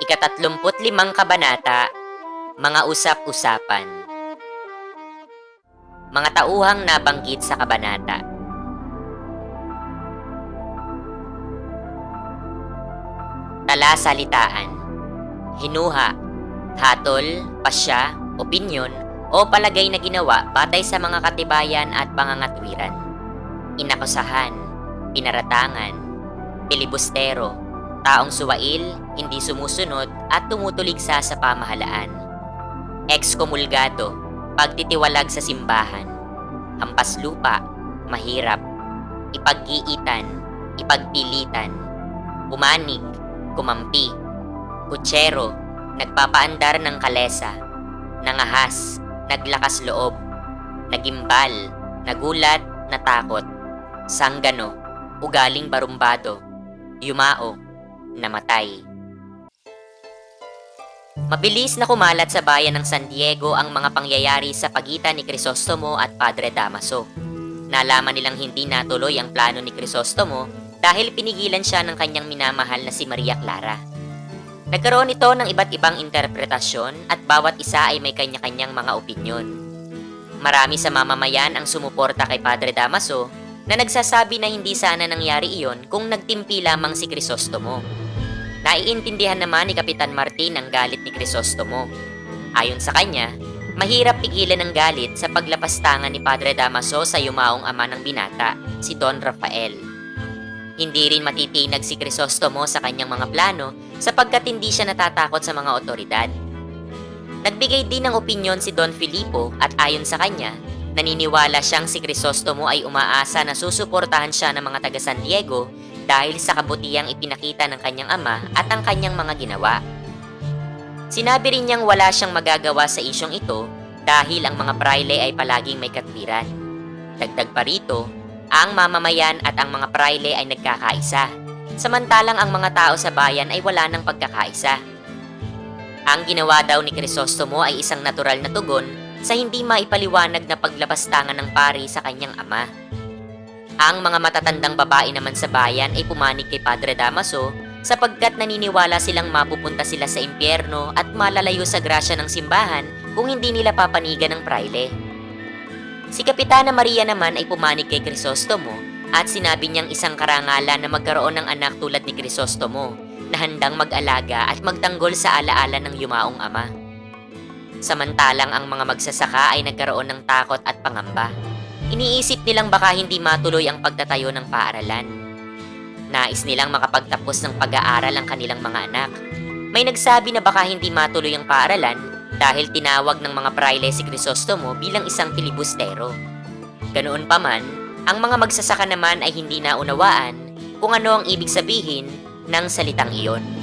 Ikatatlumput limang kabanata, Mga Usap-Usapan. Mga tauhang nabanggit sa kabanata. Talasalitaan Hinuha, hatol, pasya, opinyon, o palagay na ginawa batay sa mga katibayan at pangangatwiran. Inakusahan, pinaratangan, pilibustero, taong suwail, hindi sumusunod at tumutuligsa sa pamahalaan. Ekskomulgado, pagtitiwalag sa simbahan. Hampas lupa, mahirap. Ipaggiitan, ipagpilitan. Umanig, kumampi. Kutsero, nagpapaandar ng kalesa. Nangahas, naglakas loob. Nagimbal, nagulat, natakot. Sanggano, ugaling barumbado. Yumao, namatay. Mabilis na kumalat sa bayan ng San Diego ang mga pangyayari sa pagitan ni Crisostomo at Padre Damaso. Nalaman nilang hindi natuloy ang plano ni Crisostomo dahil pinigilan siya ng kanyang minamahal na si Maria Clara. Nagkaroon ito ng iba't ibang interpretasyon at bawat isa ay may kanya-kanyang mga opinyon. Marami sa mamamayan ang sumuporta kay Padre Damaso na nagsasabi na hindi sana nangyari iyon kung nagtimpi lamang si Crisostomo. Naiintindihan naman ni Kapitan Martin ang galit ni Crisostomo. Ayon sa kanya, mahirap pigilan ang galit sa paglapastangan ni Padre Damaso sa yumaong ama ng binata, si Don Rafael. Hindi rin matitinag si Crisostomo sa kanyang mga plano sapagkat hindi siya natatakot sa mga otoridad. Nagbigay din ng opinyon si Don Filipo at ayon sa kanya, naniniwala siyang si Crisostomo ay umaasa na susuportahan siya ng mga taga San Diego dahil sa kabutihang ipinakita ng kanyang ama at ang kanyang mga ginawa. Sinabi rin niyang wala siyang magagawa sa isyong ito dahil ang mga praile ay palaging may katwiran. Dagdag pa rito, ang mamamayan at ang mga praile ay nagkakaisa, samantalang ang mga tao sa bayan ay wala ng pagkakaisa. Ang ginawa daw ni Crisostomo ay isang natural na tugon sa hindi maipaliwanag na paglapastangan ng pari sa kanyang ama. Ang mga matatandang babae naman sa bayan ay pumanig kay Padre Damaso sapagkat naniniwala silang mapupunta sila sa impyerno at malalayo sa grasya ng simbahan kung hindi nila papanigan ng praile. Si Kapitana Maria naman ay pumanig kay Crisostomo at sinabi niyang isang karangalan na magkaroon ng anak tulad ni Crisostomo na handang mag-alaga at magtanggol sa alaala ng yumaong ama. Samantalang ang mga magsasaka ay nagkaroon ng takot at pangamba. Iniisip nilang baka hindi matuloy ang pagtatayo ng paaralan. Nais nilang makapagtapos ng pag-aaral ang kanilang mga anak. May nagsabi na baka hindi matuloy ang paaralan dahil tinawag ng mga praile si Crisostomo bilang isang pilibustero. Ganoon pa man, ang mga magsasaka naman ay hindi naunawaan kung ano ang ibig sabihin ng salitang iyon.